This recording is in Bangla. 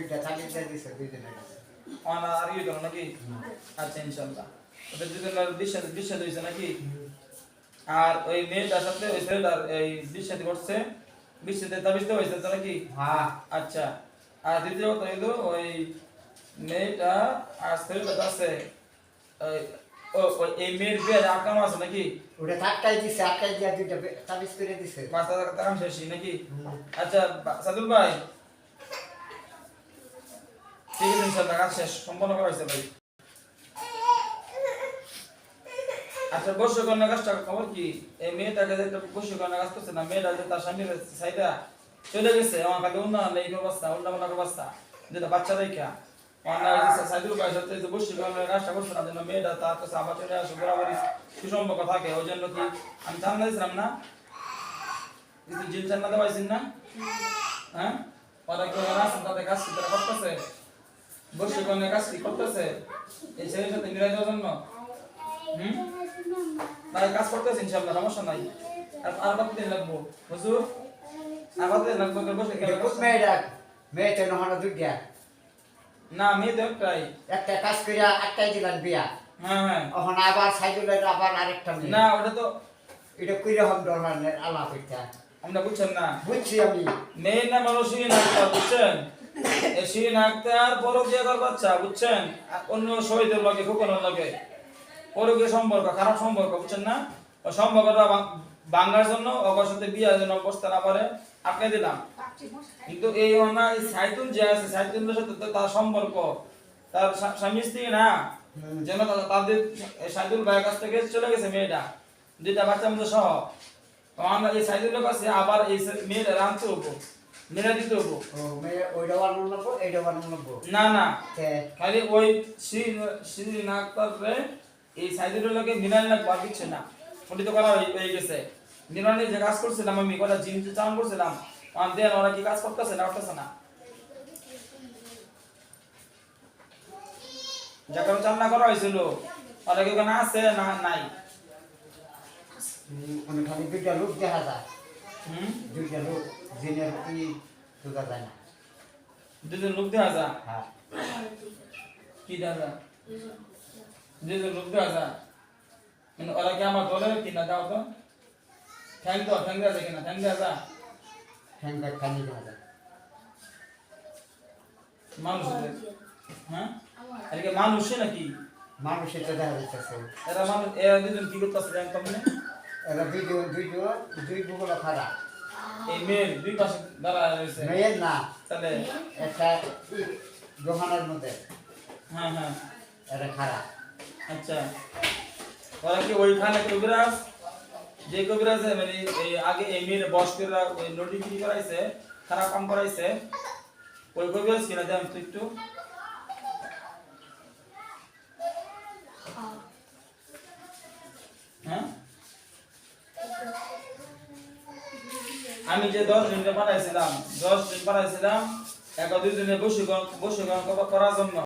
দুইটা চালিয়ে দিয়ে দিছে দুইজনের কাছে অন আর ইয়ে করো নাকি আচ্ছা ইনশাল্লাহ ওদের দুজনের বিশ্বাস বিশ্বাস হয়েছে নাকি আর ওই মেয়েটার সাথে ওই ছেলেটার এই বিশ্বাস করছে বিশ্বাসে তাবিজতে হয়েছে তো নাকি হ্যাঁ আচ্ছা আর দ্বিতীয় কথা হইল ওই মেয়েটা আর ছেলেটা তো আছে ওই- ও ওই এই মেয়ের বিয়ে আকাম আছে নাকি ওটা আটকাই দিছে আটকাই দিয়া দুইটা বে- তাবিজ করে দিছে মাথা তাকাম শেষ নাকি হুম। আচ্ছা বা- সাদুল ভাই ঠিক আছে আচ্ছা বসে কন্যা কাজটা খবর কি? মেয়েটাকে না, মেয়েটা তার চলে গেছে। আমার খালি উন্নয়ন কাজটা করছে না, যেন মেয়েটা তার কাছে সুসম্পর্ক থাকে। ওই জন্য কি আমি জানা দিয়েছিলাম না? কিন্তু জিন জান্নাতে না? হ্যাঁ? ওরা তাদের কাজ কি তারা করতেছে বসে কোন কাজ কি করতেছে? এই ছেলের সাথে মিলাই দেওয়ার জন্য? হুম? তাই কাজ করতেছে ইনশাআল্লাহ সমস্যা নাই। আর আর কতদিন লাগবো? হুজুর আর কতদিন লাগবো কেউ বসে? এটা কেন খুব মেয়েটা মেয়েটা নহনো দুইটা না মেয়ে তো একটাই। একটা কাজ করিয়া আটকাই দিলাম বিয়া। হ্যাঁ হ্যাঁ। এখন আবার সাইকেলের আবার আরেকটা মেয়ে। না ওটা তো এটা কইরা হম ধরনের আলাপ এটা। আমরা বুঝছেন না। বুঝছি আমি। নাম হলো শিরিন আক্তার বুঝছেন? শিরিন আক্তার পরক দিয়ে বাচ্চা, বুঝছেন? অন্য শহীদের লগে ফুকনের লগে। পরকীয় সম্পর্ক, খারাপ সম্পর্ক, বুঝছেন না? সম্পর্কটা ভাঙার জন্য ওর সাথে বিয়ার জন্য বসতে না পারে, আটকে দিলাম। কিন্তু এই অনা এই সাইতুল যে আছে সাইতুলের সাথে তার সম্পর্ক। তার স্বা- স্বামী স্ত্রী না। যেন তাদের সাইদুল ভাইয়ের কাছ থেকে চলে গেছে মেয়েটা। দুইটা বাচ্চা মধ্যে সহ। আমরা এই সাইদুলের কাছে আবার এই মেয়েটা রাঁধতে হব মেয়েরা দিতে হব। ও মেয়ে ওইটা বানানো লাগবো এইটা বানানো লাগবো? না না। তে খালি ওই শ্রী শ্রী নাগপাত্রে এই সাইদুলের লোকে মিলান লাগবো আর কিছু না। পণ্ডিত করা হয়ে গেছে। মিলানে যে কাজ করছিলাম আমি কটা জিন চান করছিলাম আর দেন ওরা কি কাজ করতেছে না করতেছে না? যা কারণ চান্না করা হয়েছিল ওরা কি ওখানে আছে না নাই। মানে খালি দুইটা লোক দেখা যায়। দুইটা লোক জিনের কি ঢোকা যায় না? দুজন লোক দেখা যা হ্যাঁ। কি দেখা যা দুজন লোক দেখা যা মানে ওরা কি আমার দলের কি না দাও তো ঠ্যাং তো ঠ্যাং দেওয়া যায় কিনা ঠ্যাং দেওয়া যা ঠ্যাংটা খানি দেখা যায়। মানুষ। হ্যাঁ? আর কি মানুষে নাকি? মানুষের তো দেখা যাইতেছে। এরা মানুষ এরা দুজন কি করতেছে জানতাম না এরা দুইজন দুইজন দুই গুগল খারাপ এই মেয়ের দুই পাশে দাঁড়ায় রয়েছে। মেয়ের না। তাহলে একটা দোকানের মধ্যে। হ্যাঁ হ্যাঁ। এটা খারাপ আচ্ছা। ওরা কি ওইখানে কবিরাজ? যে কবিরাজ মানে এই আগে এই মেয়ের বস করে ওই নোটিফিকেশন করাইছে খারাপ কাম করাইছে ওই কবিরাজ কিনা দেন তো একটু? আমি যে দশ জনকে পাঠাইছিলাম, দশ জন পাঠাইছিলাম, এক দুই দিনে বসে বসে করার জন্য।